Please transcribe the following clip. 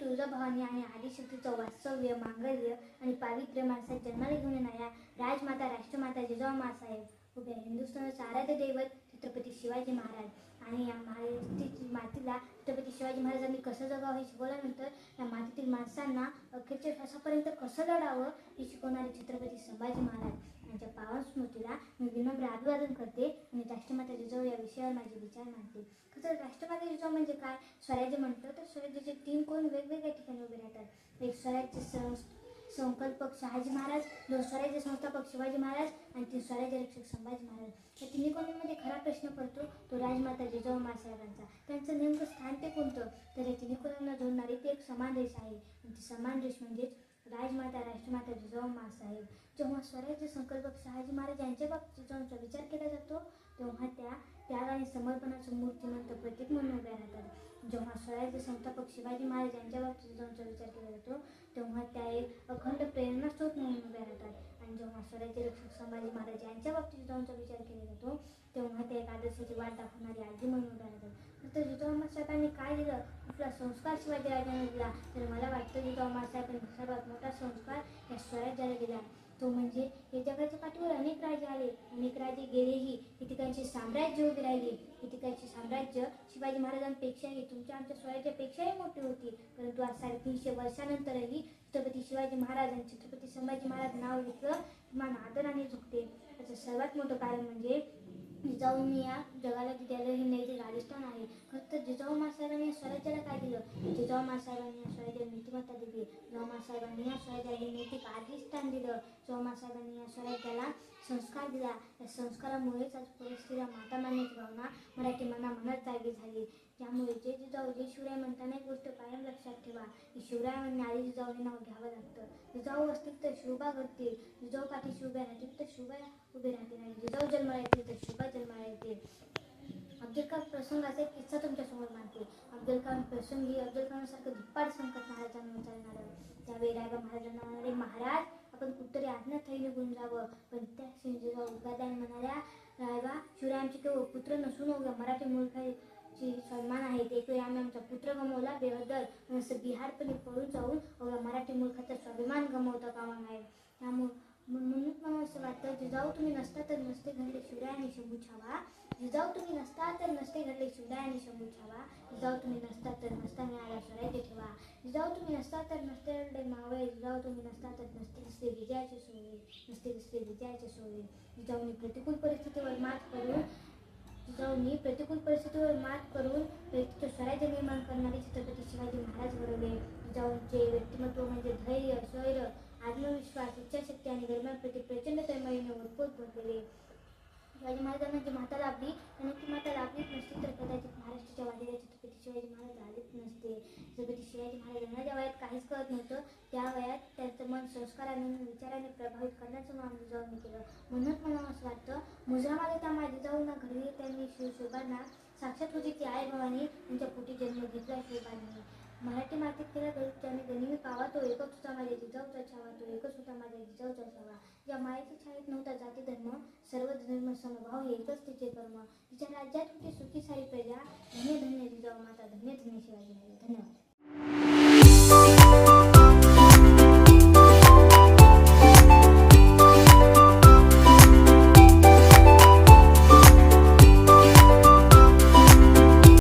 तुळजाभवानी आणि आदिशक्तीचं वास्तव्य मांगल्य आणि पावित्र्य माणसात जन्माला घेऊन येणाऱ्या राजमाता राष्ट्रमाता जिजाऊ मासाहेब उभ्या हिंदुस्थानाचं आराध्य दैवत छत्रपती शिवाजी महाराज. आणि या मातीची मातीला छत्रपती शिवाजी महाराजांनी कसं जगावं हे शिकवल्यानंतर या मातीतील माणसांना अखेरच्या श्वासापर्यंत कसं लढावं हे शिकवणारे छत्रपती संभाजी महाराज. यांच्या पावन स्मृतीला मी विनम्र अभिवादन करते. आणि राष्ट्रमाता जिजाऊ या विषयावर माझे विचार मांडते खरं राष्ट्रमाता जिजाऊ म्हणजे काय? स्वराज्य म्हणतो तर स्वराज्याचे तीन कोण? वेगवेगळ्या ठिकाणी उभे राहतात. एक स्वराज्य संकल्पक शहाजी महाराज दोन स्वराज्य संस्थापक शिवाजी महाराज आणि तीन स्वराज्य रक्षक संभाजी महाराज. या तिन्ही कोणीमध्ये खरा प्रश्न पडतो? तो राजमाता जिजाऊ मासाहेबांचा त्यांचं नेमकं स्थान ते कोणतं? तर या तिन्ही कोणांना जोडणारी ते एक समान रेष आहे. आणि ती समान रेष म्हणजेच राजमाता राष्ट्रमाता जिजाऊ मासाहेब जेव्हा स्वराज्य संकल्पक शहाजी महाराज यांच्या बाबतीत जिजाऊंचा विचार केला जातो तेव्हा त्या त्याग आणि समर्पणाचं मूर्तिमंत प्रतीक म्हणून उभ्या राहतात. जेव्हा स्वराज्य संस्थापक शिवाजी महाराज यांच्या बाबतीत जिजाऊंचा विचार केला जातो तेव्हा त्या एक अखंड प्रेरणास्रोत म्हणून उभ्या राहतात. आणि जेव्हा स्वराज्य रक्षक संभाजी महाराज यांच्या बाबतीत जिजाऊंचा विचार केला जातो तेव्हा ते एक आदर्शाची वाट दाखवणारी आजी म्हणून उभ्या राहतात तर जिजाऊ मासाहेबांनी काय दिलं आपला संस्कार शिवाजी राजांनी दिला तर मला वाटतं जिजाऊ मासाहेबांनी सर्वात मोठा संस्कार या स्वराज्याला दिला. तो म्हणजे हे जगाच्या पाठीवर अनेक राजे आले. अनेक राजे गेलेही. कितीकांची साम्राज्य उभी राहिली. कितीकांची साम्राज्य शिवाजी महाराजांपेक्षाही तुमच्या आमच्या स्वराज्यापेक्षाही मोठी होती. परंतु आज साडेतीनशे वर्षानंतरही छत्रपती शिवाजी महाराज आणि छत्रपती संभाजी महाराज नाव घेतलं मान आदराने झुकते. याचं सर्वात मोठं कारण म्हणजे जिजाऊंनी या जगाला दिलेलं हे नैतिक राजस्थान आहे. खरं तर जिजाऊ मासाहेबांनी या स्वराज्याला काय दिलं? जिजाऊ मासाहेबांनी या स्वराज्याला नीतिमत्ता दिली जिजाऊ या स्वराज्याला हे नैतिक अधिष्ठान दिलं. जिजाऊ या स्वराज्याला संस्कार दिला. या संस्कारामुळेच आज परिस्थितीला माता मानण्याची भावना मराठी मना मनात जागी झाली. त्यामुळे जे जिजाऊ जे शिवराय म्हणताना एक गोष्ट कायम लक्षात ठेवा. की शिवरायांनी आधी जिजाऊ हे नाव घ्यावं लागतं. जिजाऊ असतील तर शिवबा घडतील. जिजाऊ पाठीशी उभ्या राहतील तर शिवबा उभे राहतील. आणि जिजाऊ जन्म येतील तर शिवबा जन्म प्रसंगाचा एक किस्सा तुमच्यासमोर मांडते. अब्दुल कलाम प्रसंगी अब्दुल कलामसारखं दुप्पाट संकट महाराजांना विचारणार त्यावेळी रायबा महाराजांना म्हणाले महाराज आपण कुठतरी आज्ञा थैली निघून जावं. पण त्या जिजाऊ उगाद्यान म्हणाल्या रायबा शिवरायांचे तो पुत्र नसून उगा मराठी मुलखाची सन्मान आहे. एक वेळी आम्ही आमचा पुत्र गमवला बेबद्दल. असं बिहारपणे पळून जाऊन अवघ्या मराठी मुलखाचा स्वाभिमान गमवता कामा नाही त्यामुळे म्हणून मला असं वाटतं जिजाऊ तुम्ही नसता तर नसते घडले शिवराय आणि शंभू छावा जिजाऊ तुम्ही नसता तर नसते घडले शिवराय आणि शंभू छावा जिजाऊ तुम्ही नसता तर नसता मिळाला स्वराज्य ठेवा जिजाऊ तुम्ही नसता तर नसते घडले मावळे जिजाऊ तुम्ही नसता तर नसते दिसते विजयाचे सोय नसते दिसते विजयाचे सोहळे जिजाऊनी प्रतिकूल परिस्थितीवर मात करून जिजाऊंनी प्रतिकूल परिस्थितीवर मात करून व्यक्तित्व स्वराज्य निर्माण करणारे छत्रपती शिवाजी महाराज घडवले जिजाऊंचे व्यक्तिमत्व म्हणजे धैर्य शैर्य आत्मविश्वास आणि धर्माप्रती प्रचंड तळमळीने ओतपोत भरलेले शिवाजी महाराजांना जी माता लाभली आणि ती माता लाभलीच नसती तर कदाचित महाराष्ट्राच्या वाडीला छत्रपती शिवाजी महाराज आलेच नसते. छत्रपती शिवाजी महाराजांना ज्या वयात काहीच कळत नव्हतं त्या वयात त्यांचं मन संस्काराने विचाराने प्रभावित करण्याचं काम जिजाऊंनी केलं. म्हणूनच मला असं वाटतं मुजरामाला त्या माझ्या जिजाऊंना घरी त्यांनी शिवशोभांना साक्षात होती ती आई भवानी त्यांच्या पोटी जन्म घेतला शिवबांनी मराठी मातीत केला गरीब त्याने गनिमी पावा तो एकच होता माझ्या जिजाऊचा छावा तो एकच होता माझ्या जिजाऊचा छावा. या मायेच्या छायेत नव्हता जाती धर्म सर्व धर्म समभाव एकच तिचे कर्म. तिच्या राज्यात होती सुखी सारी प्रजा? धन्य धन्य जिजाऊ माता धन्य धन्य शिवाजी धन्यवाद.